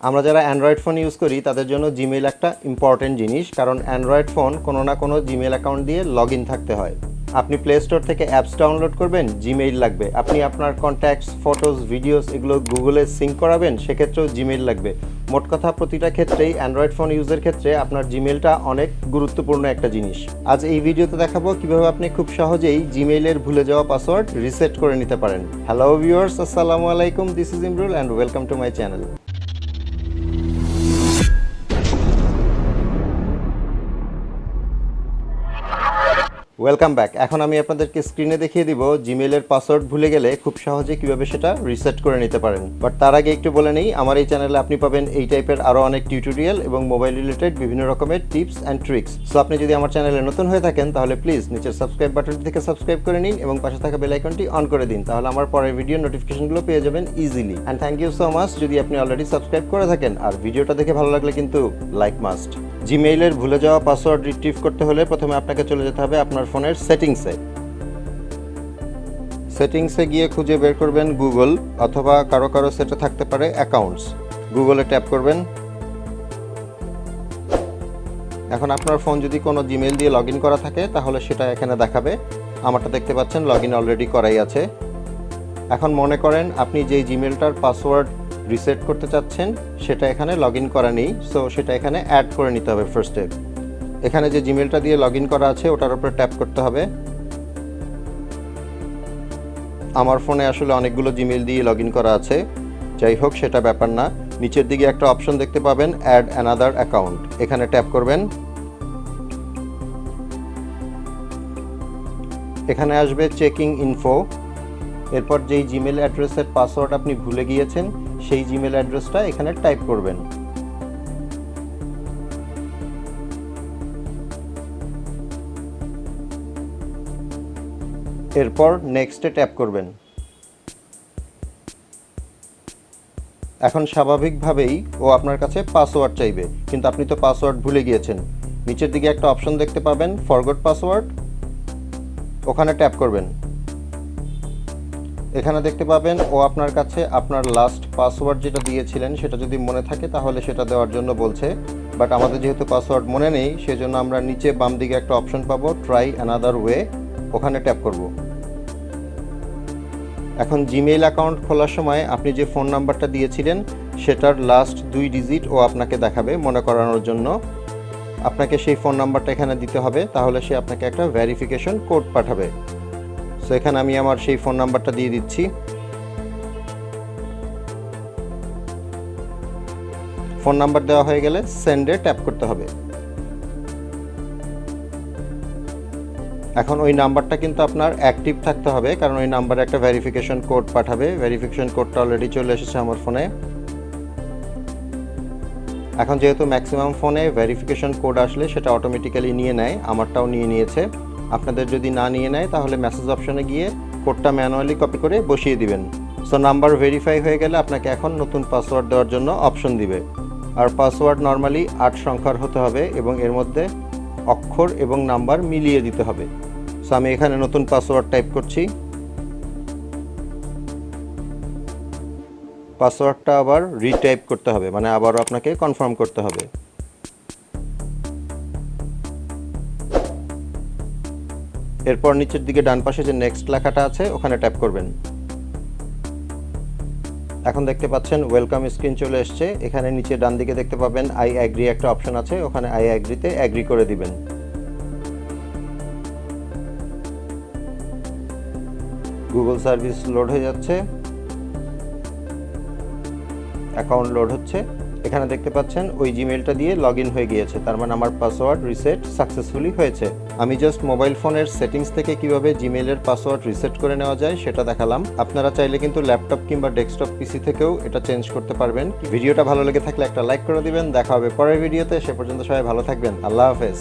আমরা যারা Android phone use করি, তাদের জন্য জিমেইল একটা ইম্পর্টেন্ট জিনিস, কারণ অ্যান্ড্রয়েড ফোন কোনো না কোনো জিমেইল অ্যাকাউন্ট দিয়ে লগ থাকতে হয়। আপনি প্লে স্টোর থেকে অ্যাপস ডাউনলোড করবেন জিমেইল লাগবে। আপনি আপনার কন্ট্যাক্টস ফটোস ভিডিওস এগুলো গুগলে সিঙ্ক করাবেন, সেক্ষেত্রেও জিমেইল লাগবে। মোট কথা, প্রতিটা ক্ষেত্রেই অ্যান্ড্রয়েড ফোন ইউজের ক্ষেত্রে আপনার জিমেইলটা অনেক গুরুত্বপূর্ণ একটা জিনিস। আজ এই ভিডিওতে দেখাবো কীভাবে আপনি খুব সহজেই জিমেইলের ভুলে যাওয়া পাসওয়ার্ড রিসেট করে নিতে পারেন। হ্যালো ভিউয়ার্স আসসালামু আলাইকুম this is Imrul and welcome to my channel welcome back এখন আমি আপনাদেরকে স্ক্রিনে দেখিয়ে দিব জিমেইলের পাসওয়ার্ড ভুলে গেলে খুব সহজে কীভাবে সেটা রিসেট করে নিতে পারেন। বাট তার আগে একটু বলে নেই, আমার এই চ্যানেলে আপনি পাবেন এই টাইপের আরও অনেক টিউটোরিয়াল এবং মোবাইল রিলেটেড বিভিন্ন রকমের টিপস অ্যান্ড ট্রিক্স সো আপনি যদি আমার চ্যানেলে নতুন হয়ে থাকেন, তাহলে প্লিজ নিচের সাবস্ক্রাইব বাটনটি থেকে সাবস্ক্রাইব করে নিন এবং পাশে থাকা বেল আইকনটি অন করে দিন। তাহলে আমার পরের ভিডিও নোটিফিকেশনগুলো পেয়ে যাবেন easily and thank you so much যদি আপনি অলরেডি সাবস্ক্রাইব করে থাকেন, আর ভিডিওটা দেখে ভালো লাগলে কিন্তু লাইক মাস্ট জিমেইলের ভুলে যাওয়া পাসওয়ার্ড রিট্রিভ করতে হলে প্রথমে আপনাকে চলে যেতে হবে আপনার ফোনের সেটিংসে। সেটিংসে গিয়ে খুঁজে বের করবেন গুগল অথবা কারও কারও সেটে থাকতে পারে অ্যাকাউন্টস গুগলে ট্যাপ করবেন। এখন আপনার ফোন যদি কোনো জিমেইল দিয়ে লগ করা থাকে, তাহলে সেটা এখানে দেখাবে। আমারটা দেখতে পাচ্ছেন লগ ইন অলরেডি করাই আছে। এখন মনে করেন আপনি যেই জিমেলটার পাসওয়ার্ড রিসেট করতে চাচ্ছেন, সেটা এখানে লগ ইন করা নেই সো সেটা এখানে অ্যাড করে নিতে হবে ফার্স্টে এখানে যে জিমেলটা দিয়ে লগ ইন করা আছে, ওটার উপরে ট্যাপ করতে হবে। আমার ফোনে আসলে অনেকগুলো জিমেল দিয়ে লগ ইন করা আছে। যাই হোক, সেটা ব্যাপার না। নিচের দিকে একটা অপশন দেখতে পাবেন অ্যাড অ্যানাদার অ্যাকাউন্ট এখানে ট্যাপ করবেন। এখানে আসবে চেকিং ইনফো এরপর যেই জিমেল অ্যাড্রেসের পাসওয়ার্ড আপনি ভুলে গিয়েছেন সেই জিমেল অ্যাড্রেসটা এখানে টাইপ করবেন। এরপর নেক্সটে ট্যাপ করবেন। এখন স্বাভাবিকভাবেই ও আপনার কাছে পাসওয়ার্ড চাইবে, কিন্তু আপনি তো পাসওয়ার্ড ভুলে গিয়েছেন। নিচের দিকে একটা অপশন দেখতে পাবেন ফরগট পাসওয়ার্ড ওখানে ট্যাপ করবেন। এখানে দেখতে পাবেন, ও আপনার কাছে আপনার লাস্ট পাসওয়ার্ড যেটা দিয়েছিলেন, সেটা যদি মনে থাকে তাহলে সেটা দেওয়ার জন্য বলছে। বাট আমাদের যেহেতু পাসওয়ার্ড মনে নেই, সেজন্য আমরা নিচে বাম দিকে একটা অপশন পাবো ট্রাই অ্যানাদার ওয়ে ওখানে ট্যাপ করব। এখন জিমেইল অ্যাকাউন্ট খোলার সময় আপনি যে ফোন নাম্বারটা দিয়েছিলেন, সেটার লাস্ট দুই ডিজিট ও আপনাকে দেখাবে মনে করানোর জন্য। আপনাকে সেই ফোন নাম্বারটা এখানে দিতে হবে, তাহলে সে আপনাকে একটা ভেরিফিকেশন কোড পাঠাবে। সো এখানে আমি আমার সেই ফোন নাম্বারটা দিয়ে দিচ্ছি। ফোন নাম্বার দেওয়া হয়ে গেলে সেন্ডে ট্যাপ করতে হবে। এখন ওই নাম্বারটা কিন্তু আপনার অ্যাক্টিভ থাকতে হবে, কারণ ওই নাম্বারে একটা ভেরিফিকেশন কোড পাঠাবে। ভেরিফিকেশন কোডটা অলরেডি চলে এসেছে আমার ফোনে এখন যেহেতু ম্যাক্সিমাম ফোনে ভেরিফিকেশন কোড আসলে সেটা অটোমেটিক্যালি নিয়ে নেয়, আমারটাও নিয়ে নিয়েছে। আপনাদের যদি না নিয়ে নেয়, তাহলে মেসেজ অপশনে গিয়ে কোডটা ম্যানুয়ালি কপি করে বসিয়ে দিবেন। সো নাম্বার ভেরিফাই হয়ে গেলে আপনাকে এখন নতুন পাসওয়ার্ড দেওয়ার জন্য অপশন দিবে। আর পাসওয়ার্ড নর্মালি আট সংখ্যার হতে হবে এবং এর মধ্যে অক্ষর এবং নাম্বার মিলিয়ে দিতে হবে। সো আমি এখানে নতুন পাসওয়ার্ড টাইপ করছি। পাসওয়ার্ডটা আবার রিটাইপ করতে হবে মানে আবারও আপনাকে কনফার্ম করতে হবে। এরপর নিচের দিকে ডান পাশে যে নেক্সট লেখাটা আছে, ওখানে ট্যাপ করবেন। এখন দেখতে পাচ্ছেন ওয়েলকাম স্ক্রিন চলে এসছে। এখানে নিচে ডান দিকে দেখতে পাবেন আই অ্যাগ্রি একটা অপশন আছে, ওখানে আই অ্যাগ্রিতে অ্যাগ্রি করে দিবেন। গুগল সার্ভিস লোড হয়ে যাচ্ছে। অ্যাকাউন্ট লোড হচ্ছে। এখানে দেখতে পাচ্ছেন, ওই জিমেলটা দিয়ে লগ ইন হয়ে গিয়েছে। তার মানে আমার পাসওয়ার্ড রিসেট সাকসেসফুলি হয়েছে। আমি জাস্ট মোবাইল ফোনের সেটিংস থেকে কীভাবে জিমেলের পাসওয়ার্ড রিসেট করে নেওয়া যায় সেটা দেখালাম। আপনারা চাইলে কিন্তু ল্যাপটপ কিংবা ডেস্কটপ পিসি থেকেও এটা চেঞ্জ করতে পারবেন। ভিডিওটা ভালো লেগে থাকলে একটা লাইক করে দিবেন। দেখা হবে পরের ভিডিওতে। সে পর্যন্ত সবাই ভালো থাকবেন। আল্লাহ হাফেজ।